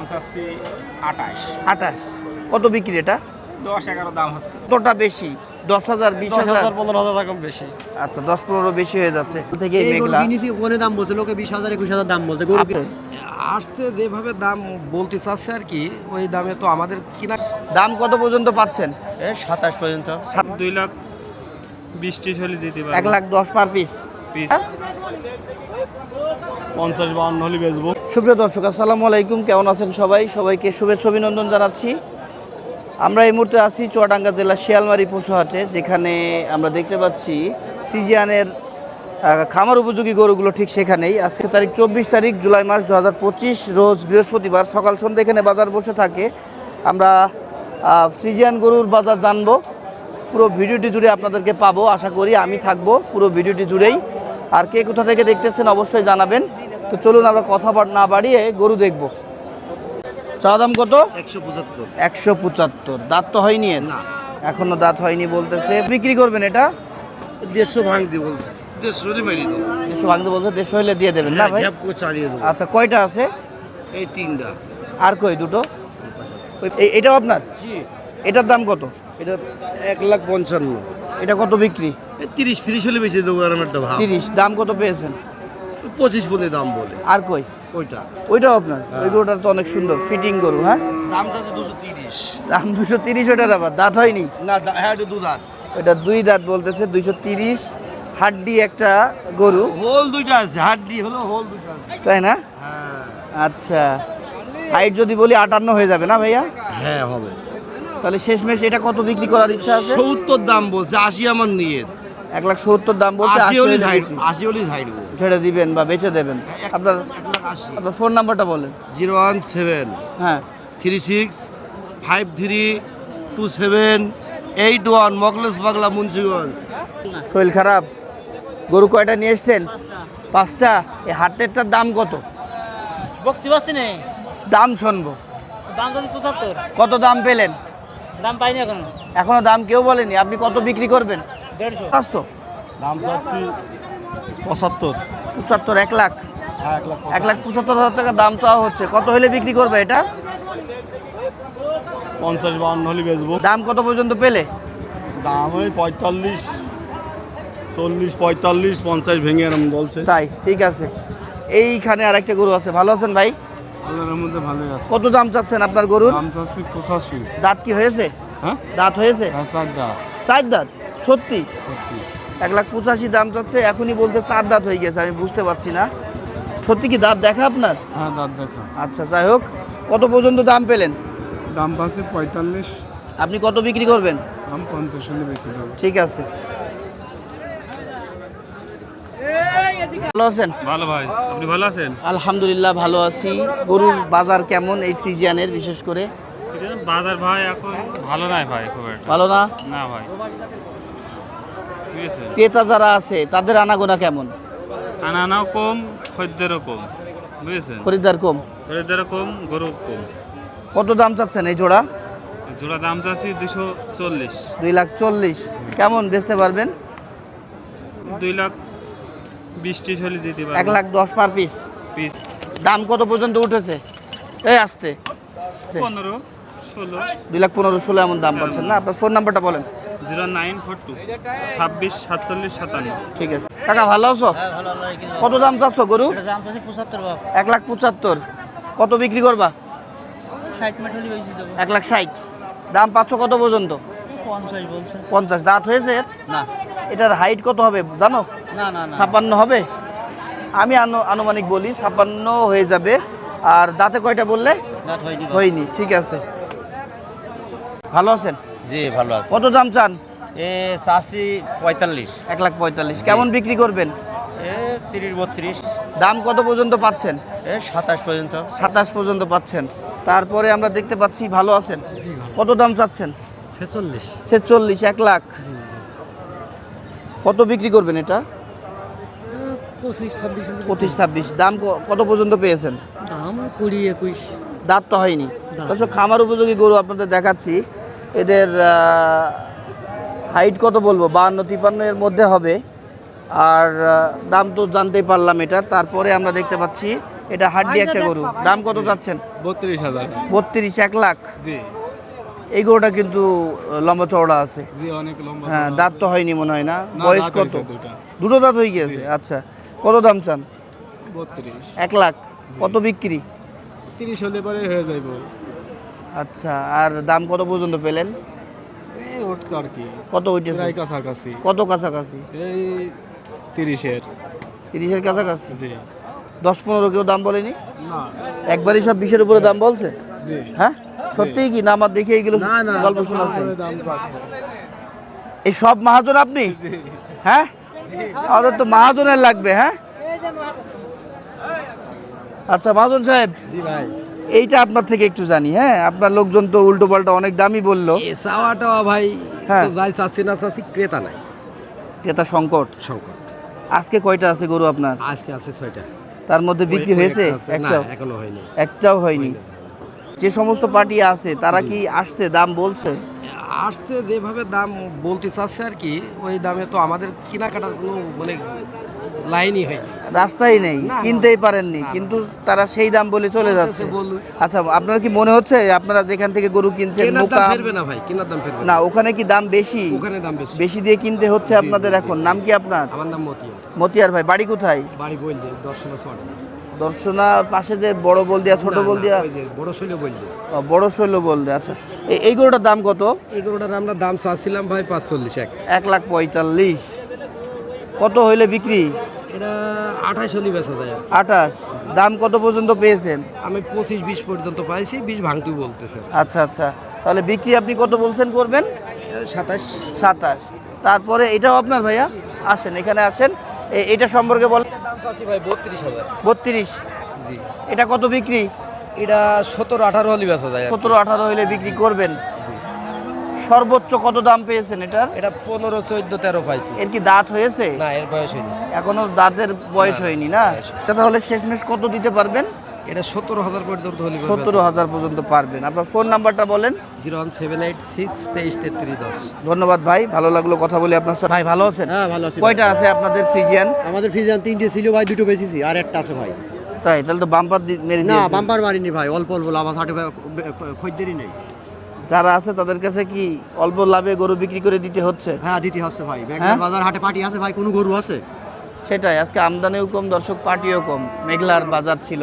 দাম চাচ্ছি আঠাশ। আঠাশ। কত বিক্রি এটা? দশ এগারো দাম হচ্ছে। কতটা বেশি? দশ হাজার বিশ হাজার পনেরো হাজার টাকা বেশি। আচ্ছা দশ পনেরো বেশি হয়ে যাচ্ছে। থেকে ওখানে দাম বলছে লোকে বিশ হাজার একুশ হাজার দাম বলছে গরু আসছে যেভাবে দাম বলতে চাচ্ছে আর কি ওই দামে তো আমাদের কিনা দাম কত পর্যন্ত পাচ্ছেন? সাতাশ পর্যন্ত। দুই লাখ বিশ ত্রিশ হলে দিতে এক পারব লাখ দশ পার পিস পঞ্চাশ হলে বেচবো। সুপ্রিয় দর্শক, আসসালামু আলাইকুম। কেমন আছেন সবাই? সবাইকে শুভেচ্ছা, অভিনন্দন জানাচ্ছি। আমরা এই মুহূর্তে আছি চুয়াডাঙ্গা জেলা শিয়ালমারি পশুহাটে, যেখানে আমরা দেখতে পাচ্ছি সিজিয়ানের খামার উপযোগী গরুগুলো ঠিক সেখানেই। আজকে তারিখ চব্বিশ তারিখ, জুলাই মাস দু হাজার পঁচিশ, রোজ বৃহস্পতিবার। সকাল সন্ধ্যা এখানে বাজার বসে থাকে। আমরা ফ্রিজিয়ান গরুর বাজার জানব। পুরো ভিডিওটি জুড়ে আপনাদেরকে পাবো, আশা করি আমি থাকব। পুরো ভিডিওটি জুড়েই আর কে কোথা থেকে দেখতেছেন অবশ্যই জানাবেন। তো চলুন আমরা কথা না বাড়িয়ে গরু দেখব। চা দাম কত? একশো পঁচাত্তর। একশো পঁচাত্তর। দাঁত তো হয়নি না। এখনও দাঁত হয়নি বলতেছে। বিক্রি করবেন এটা? দেড়শো ভাঙতে বলছে। দেড়শো হলে মেরে দেবো। দেড়শো ভাঙতে বলছে দেড়শো হলে দিয়ে দেবেন না ভাই? চালিয়ে দেবো। আচ্ছা কয়টা আছে? এই তিনটা। আর কই দুটো? এটাও আপনার? এটার দাম কত? এটা এক লাখ পঞ্চান্ন। এটা কত বিক্রি? তিরিশ ফিরিশ হলে বেঁচে দেবো এরম একটা ভাব। তিরিশ দাম কত পেয়েছেন? পঁচিশ পর্যন্ত দাম বলে। আর কই? ওইটা। ওইটাও আপনার? ওই গরুটা তো অনেক সুন্দর ফিটিং গরু হ্যাঁ? দাম চাচ্ছে দুশো তিরিশ। দাম দুশো তিরিশ ওটার আবার দাঁত হয়নি? না হ্যাঁ এটা দু দাঁত। ওটা দুই দাঁত বলতেছে দুইশো তিরিশ হাড্ডি একটা গরু। হোল দুইটা আছে হাড্ডি হলো হোল দুইটা তাই না? হ্যাঁ। আচ্ছা। হাইট যদি বলি আটান্ন হয়ে যাবে না ভাইয়া? হ্যাঁ হবে। তাহলে শেষমেশ এটা কত বিক্রি করার ইচ্ছা আছে? সত্তর দাম বলছে আশি আমার নিয়ে এক লাখ সত্তর দাম বলছে আশি হলে ছেড়ে দিবেন বা বেচে দেবেন। আপনার আপনার ফোন নাম্বারটা বলেন। জিরো ওয়ান সেভেন হ্যাঁ। Three six five three two seven eight one Moklesh Bangla Munshiganj. শরীর খারাপ? গরু কয়টা নিয়ে এসছেন? পাঁচটা? এই হাটেরটার দাম কত? বকতে পারছি না। দাম শুনব। দাম পঁচাত্তর। কত দাম পেলেন? দাম পাইনি এখনও। এখনও দাম কেউ বলেনি? আপনি কত বিক্রি করবেন? পাঁচশো? দাম চাচ্ছি পঁচাত্তর। পঁচাত্তর এক লাখ? হ্যাঁ এক লাখ এক লাখ পঁচাত্তর হাজার টাকা দাম চাওয়া হচ্ছে। কত হলে বিক্রি করবে এটা? পঞ্চাশ বাউন্ন হলে বেচবো। দাম কত পর্যন্ত পেলে? দাম ওই পঁয়তাল্লিশ চল্লিশ পঁয়তাল্লিশ পঞ্চাশ ভেঙে এরম বলছে। তাই ঠিক আছে। এইখানে আরেকটা গরু আছে। ভালো আছেন ভাই? কত দাম চাচ্ছেন আপনার গরুর? দাম চাচ্ছি পঁচাশি। দাঁত কি হয়েছে? হ্যাঁ? দাঁত হয়েছে? হ্যাঁ চারটা চার দাঁত? সত্যি? এক লাখ পঁচাশি দাম চাচ্ছে এখনই বলতে চার দাঁত হয়ে গেছে আমি বুঝতে পারছি না। সত্যি কি দাঁত দেখা আপনার? হ্যাঁ দাঁত দেখা। আচ্ছা যাই হোক কত পর্যন্ত দাম পেলেন? দাম পাচ্ছে পঁয়তাল্লিশ। আপনি কত বিক্রি করবেন? দাম পঞ্চাশ হলে বেশি ঠিক আছে। ভালো আছেন? ভালো ভাই আপনি ভালো আছেন? আলহামদুলিল্লাহ ভালো আছি। গরুর বাজার কেমন এই সিজিয়ানের বিশেষ করে? বাজার ভাই এখন ভালো নাই ভাই খুব একটা। ভালো না? না ভাই। ক্রেতা যারা আছে তাদের আনাগোনা কেমন? আনানাও কম খদ্দেরও কম বুঝেছেন? খরিদ্দার কম। খরিদ্দারও কম গরু কম। কত দাম চাচ্ছেন এই জোড়া? জোড়া দাম চাচ্ছি দুশো চল্লিশ। দুই লাখ চল্লিশ। কেমন বেচতে পারবেন? দুই লাখ বিশ ত্রিশ হলে দিতে এক পারব লাখ দশ পার পিস। পিস। দাম কত পর্যন্ত উঠেছে? এই আসতে। পনেরো। দুই লাখ পনেরো ষোলো এমন দাম পাচ্ছেন না? আপনার ফোন নাম্বারটা বলেন। জিরো নাইন ফোর টু ছাব্বিশ সাতচল্লিশ সাতান্ন। ঠিক আছে। কাকা ভালো আছো? হ্যাঁ কত দাম চাচ্ছ গরু? এক লাখ পঁচাত্তর। কত বিক্রি করবা? এক লাখ ষাট। দাম পাচ্ছ কত পর্যন্ত? পঞ্চাশ দাঁত হয়েছে না। এটার হাইট কত হবে জানো? না না না। ছাপ্পান্ন হবে? আমি আনু- আনুমানিক বলি ছাপ্পান্ন হয়ে যাবে। আর দাঁতে কয়টা বললে? দাঁত হয়নি। ঠিক আছে। ভালো আছেন? জি ভালো আছে। কত দাম চান? এ চাষি পঁয়তাল্লিশ। এক লাখ পঁয়তাল্লিশ। কেমন বিক্রি করবেন? এ তিরিশ বত্রিশ। দাম কত পর্যন্ত পাচ্ছেন? এ সাতাশ পর্যন্ত। সাতাশ পর্যন্ত পাচ্ছেন। তারপরে আমরা দেখতে পাচ্ছি ভালো আছেন? কত দাম চাচ্ছেন? ছেচল্লিশ। ছেচল্লিশ এক লাখ। কত বিক্রি করবেন এটা? পঁচিশ ছাব্বিশ পঁচিশ ছাব্বিশ। দাম ক- কত পর্যন্ত পেয়েছেন? দাম কুড়ি একুশ। দাঁত তো হয়নি। অবশ্য খামার উপযোগী গরু আপনাদের দেখাচ্ছি। এদের হাইট কত বলব? বাহান্ন তিপান্ন এর মধ্যে হবে। আর দাম তো জানতেই পারলাম এটা। তারপরে আমরা দেখতে পাচ্ছি এটা হাড্ডি একটা গরু। দাম কত চাচ্ছেন বত্রিশ হাজার। বত্রিশ এক লাখ। জি। এই গরুটা কিন্তু লম্বা চওড়া আছে। জি অনেক লম্বা হ্যাঁ দাঁত তো হয়নি মনে হয় না। বয়স কত? দুটো দাঁত হয়ে গিয়েছে? আচ্ছা কত দাম চান? বত্রিশ। এক লাখ। কত বিক্রি? তিরিশ হলে পরে হয়ে যাইব। আচ্ছা আর দাম কত পর্যন্ত পেলেন? উঠছে আর কি। কত উঠেছে কাছাকাছি। কত কাছাকাছি? এই তিরিশের। তিরিশের কাছাকাছি? জি। দশ পনেরো কেউ দাম বলেনি? একবারই সব বিশের উপরে দাম বলছে? হ্যাঁ? সত্যিই কি? না আমার দেখে না গল্প রাখব। এই সব মহাজন আপনি? হ্যাঁ? আমাদের তো মাহাজনের লাগবে হ্যাঁ? আচ্ছা মাহাজন সাহেব। জি ভাই। এইটা আপনার থেকে একটু জানি হ্যাঁ? আপনার লোকজন তো উল্টো পাল্টা অনেক দামি বলল। চাওয়াটা ভাই হ্যাঁ। যাই চাচ্ছি না চাচ্ছি ক্রেতা নাই। ক্রেতা সংকট? সংকট। আজকে কয়টা আছে গরু আপনার? আজকে আছে ছয়টা। তার মধ্যে বিক্রি হয়েছে? একটাও? এখনও হয়নি। একটাও হয়নি। যে সমস্ত পার্টি আছে তারা কি আসছে? দাম বলছে? আসছে যেভাবে দাম বলতে চাচ্ছে আর কি ওই দামে তো আমাদের কেনাকাটার কোনো মানে লাইনই হয়নি। রাস্তাই নেই। কিনতেই পারেননি কিন্তু তারা সেই দাম বলে চলে যাচ্ছে। আচ্ছা আপনার কি মনে হচ্ছে আপনারা যেখান থেকে গরু কিনছেন ফেরবে না ভাই কেনার দাম ফেরবে না। ওখানে কি দাম বেশি? ওখানে দাম বেশি। বেশি দিয়ে কিনতে হচ্ছে আপনাদের এখন? নাম কি আপনার? আমার নাম মতিয়ার। মতিয়ার ভাই বাড়ি কোথায়? বাড়ি বল দর্শনার পাশে যে বড় বলদিয়া ছোট বলদিয়া বড় শৈল বল যে ও, বড় শৈল বলদে আচ্ছা। এই গরুটার দাম কত? এই গরুটার আমরা দাম চাচ্ছিলাম ভাই পাঁচচল্লিশ এক। এক লাখ পঁয়তাল্লিশ। কত হইলে বিক্রি? এটা আঠাশ হলি বেচা যায়। আঠাশ। দাম কত পর্যন্ত পেয়েছেন? আমি পঁচিশ বিশ পর্যন্ত পাইছি বিশ বলতেছে। আচ্ছা আচ্ছা। তাহলে বিক্রি আপনি কত বলছেন করবেন? সাতাশ। সাতাশ। তারপরে এটাও আপনার ভাইয়া? আসেন এখানে আসেন। এটা সম্পর্কে বল দাম চাচ্ছি ভাই বত্রিশ হাজার। বত্রিশ। জি। এটা কত বিক্রি? এটা সতেরো আঠারো হলি বেচা যায় সতেরো আঠারো হইলে বিক্রি করবেন। সর্বোচ্চ কত দাম পেয়েছেন এটার? এটা পনেরো চোদ্দ তেরো পাইছি। এর কি দাঁত হয়েছে? না এর বয়স হয়নি। এখনও দাঁতের বয়স হয়নি না। এটা তাহলে শেষমেশ কত দিতে পারবেন? এটা সতেরো হাজার পর্যন্ত হলি সতেরো হাজার পর্যন্ত পারবেন। আপনার ফোন নাম্বারটা বলেন। Zero one seven eight six তেইশ তেত্রিশ দশ। ধন্যবাদ ভাই ভালো লাগল কথা বলে আপনার সাথে। ভাই ভালো আছেন? হ্যাঁ ভালো আছি। কয়টা আছে আপনাদের ফ্রিজিয়ান? আমাদের ফ্রিজান তিনটে ছিল ভাই দুটো বেশিছি আর একটা আছে ভাই। তাই তাহলে তো বাম্পার মেরে না বাম্পার মারিনি ভাই অল্প অল্প লাভ আছে খদ্দেরই নেই। যারা আছে তাদের কাছে কি অল্প লাভে গরু বিক্রি করে দিতে হচ্ছে? হ্যাঁ দিতে হচ্ছে ভাই। হ্যাঁ? বাজার হাটে পার্টি আছে ভাই কোনো গরু আছে? সেটাই আজকে আমদানিও কম দর্শক পার্টিও কম। মেঘলার বাজার ছিল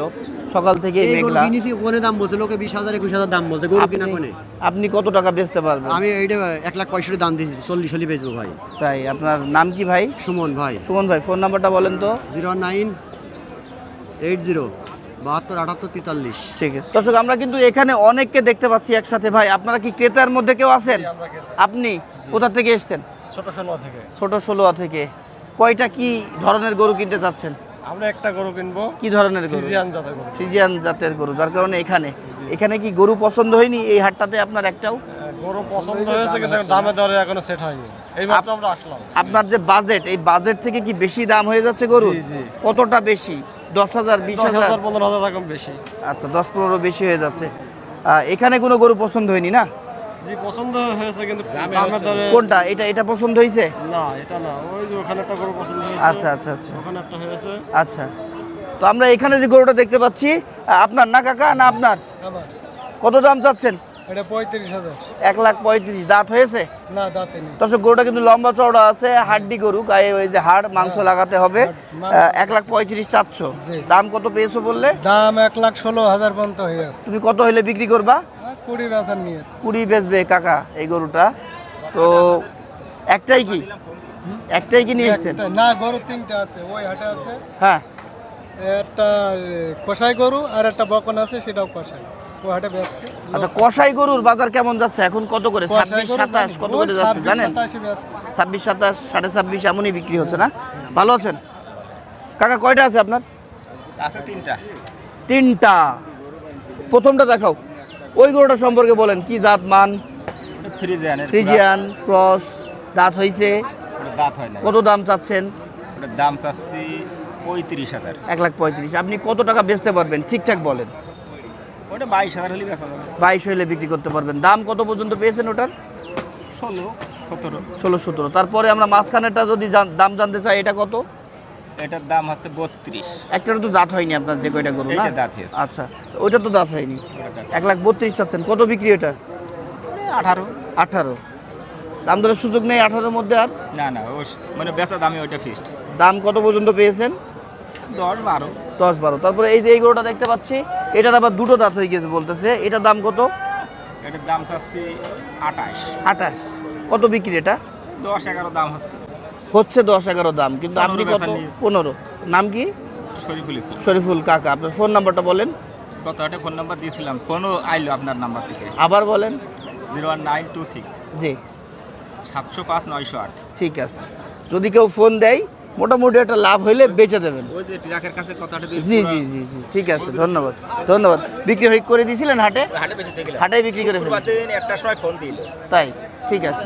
সকাল থেকে এই গরু মেঘলা। কিনেছি কোনে দাম বলছে লোকে বিশ হাজার একুশ হাজার দাম বলছে গরু কিনা কোনে? আপনি কত টাকা বেচতে পারবেন? আমি এইটা এক লাখ পঁয়ষট্টি দাম দিয়েছি চল্লিশ হলি বেচবো ভাই। তাই আপনার নাম কি ভাই? সুমন ভাই। সুমন ভাই ফোন নাম্বারটা বলেন তো। জিরো নাইন এইট জিরো বাহাত্তর আটাত্তর তেতাল্লিশ। ঠিক আছে। দর্শক আমরা কিন্তু এখানে অনেককে দেখতে পাচ্ছি একসাথে। ভাই আপনারা কি ক্রেতার মধ্যে কেউ আছেন? আপনি? কোথা থেকে এসেছেন? ছোট ষোলো থেকে। ছোট ষোলোয়া থেকে। কয়টা কি ধরনের গরু কিনতে চাচ্ছেন? আমরা একটা গরু কিনবো। কি ধরনের গরু? ফিজিয়ান জাতের গরু। ফ্রিজিয়ান জাতের গরু যার কারণে এখানে। এখানে কি গরু পছন্দ হয়নি? এই হাটটাতে আপনার একটাও? গরু পছন্দ হয়েছে কিন্তু দামে দরে এখনও সেট হয়নি। এই আমরা আসলাম আপনার যে বাজেট এই বাজেট থেকে কি বেশি দাম হয়ে যাচ্ছে গরু জি, জি। কতটা বেশি? দশ হাজার বিশ হাজার? হাজার পনেরো হাজার এরকম বেশি। আচ্ছা দশ পনেরো বেশি হয়ে যাচ্ছে। এখানে কোনো গরু পছন্দ হয়নি না? জি পছন্দ হয়েছে কিন্তু কোনটা? এটা এটা পছন্দ হয়েছে? না এটা না। ওই যে ওখানে একটা গরু পছন্দ হয়েছে। আচ্ছা আচ্ছা আচ্ছা। ওখানে একটা হয়েছে। আচ্ছা। তো আমরা এখানে যে গরুটা দেখতে পাচ্ছি আপনার না কাকা না আপনার? কত দাম চাচ্ছেন? এটা পঁয়ত্রিশ হাজার। এক লাখ পঁয়ত্রিশ দাঁত হয়েছে? না দাঁতে নেই। গরুটা কিন্তু লম্বা চওড়া আছে হাড্ডি গরু গায়ে ওই যে হাড় মাংস লাগাতে হবে। এক লাখ পঁয়ত্রিশ জি। দাম কত পেয়েছ বললে? দাম এক লাখ ষোলো হাজার পর্যন্ত হয়ে আছে। তুমি কত হলে বিক্রি করবা? কুড়ি বেচার নিয়ে। কুড়ি বেচবে কাকা এই গরুটা। তো একটাই কি? একটাই কি নিয়ে এসছেন? না গরু তিনটা আছে ওই হাটে আছে। হ্যাঁ। একটা কষাই গরু আর একটা বকন আছে সেটাও কষাই ও হাটে বেচছে। আচ্ছা কষাই গরুর বাজার কেমন যাচ্ছে? এখন কত করে? ছাব্বিশ সাতাশ কত করে যাচ্ছে জানেন? ছাব্বিশ সাতাশ সাড়ে ছাব্বিশ এমনই বিক্রি হচ্ছে না? ভালো আছেন? কাকা কয়টা আছে আপনার? আছে তিনটা। তিনটা। প্রথমটা দেখাও। ওই গরুটা সম্পর্কে বলেন কি জাত মান? ফ্রিজিয়ান ক্রস দাঁত হয়েছে দাঁত হয় না কত দাম চাচ্ছেন? দাম চাচ্ছি পঁয়ত্রিশ হাজার। এক লাখ পঁয়ত্রিশ। আপনি কত টাকা বেচতে পারবেন? ঠিকঠাক বলেন। ওটা বাইশ হাজার হলে বেচা যাবে। বাইশ হইলে বিক্রি করতে পারবেন। দাম কত পর্যন্ত পেয়েছেন ওটার? ষোলো সতেরো। ষোলো সতেরো। তারপরে আমরা মাঝখানেরটা যদি দাম জানতে চাই এটা কত? এটার দাম হচ্ছে বত্রিশ। একটারও তো দাঁত হয়নি আপনার যে কয়টা গরু না? দাঁত আচ্ছা ওইটা তো দাঁত হয়নি। এক লাখ বত্রিশ চাচ্ছেন। কত বিক্রি ওটা? আঠারো। আঠারো। দাম দরের সুযোগ নেই আঠারোর মধ্যে আর? না না মানে বেচা দামে ওইটা ফিক্সড দাম কত পর্যন্ত পেয়েছেন? দশ বারো। দশ বারো। তারপরে এই যে এই গরুটা দেখতে পাচ্ছি এটার আবার দুটো দাঁত হয়ে গেছে বলতেছে। এটার দাম কত? এটার দাম চাচ্ছি আঠাশ আঠাশ কত বিক্রি এটা? দশ এগারো দাম হচ্ছে। হচ্ছে দশ এগারো দাম কিন্তু আপনি কত? পনেরো। নাম কি? শরীফুল ইসলাম। শরীফুল কাকা আপনার ফোন নাম্বারটা বলেন। কত? একটা ফোন নাম্বার দিয়েছিলাম। ফোনও আইলো আপনার নাম্বার থেকে। আবার বলেন। Zero one nine two six. জি। সাতশো পাঁচ নয়শো আট। ঠিক আছে। যদি কেউ ফোন দেয় মোটামুটি একটা লাভ হইলে বেঁচে দেবেন। জি জি জি জি ঠিক আছে ধন্যবাদ ধন্যবাদ। বিক্রি হয়ে করে দিয়েছিলেন হাটে? হাটে বিক্রি করে একটা সময় ফোন দিল। তাই ঠিক আছে।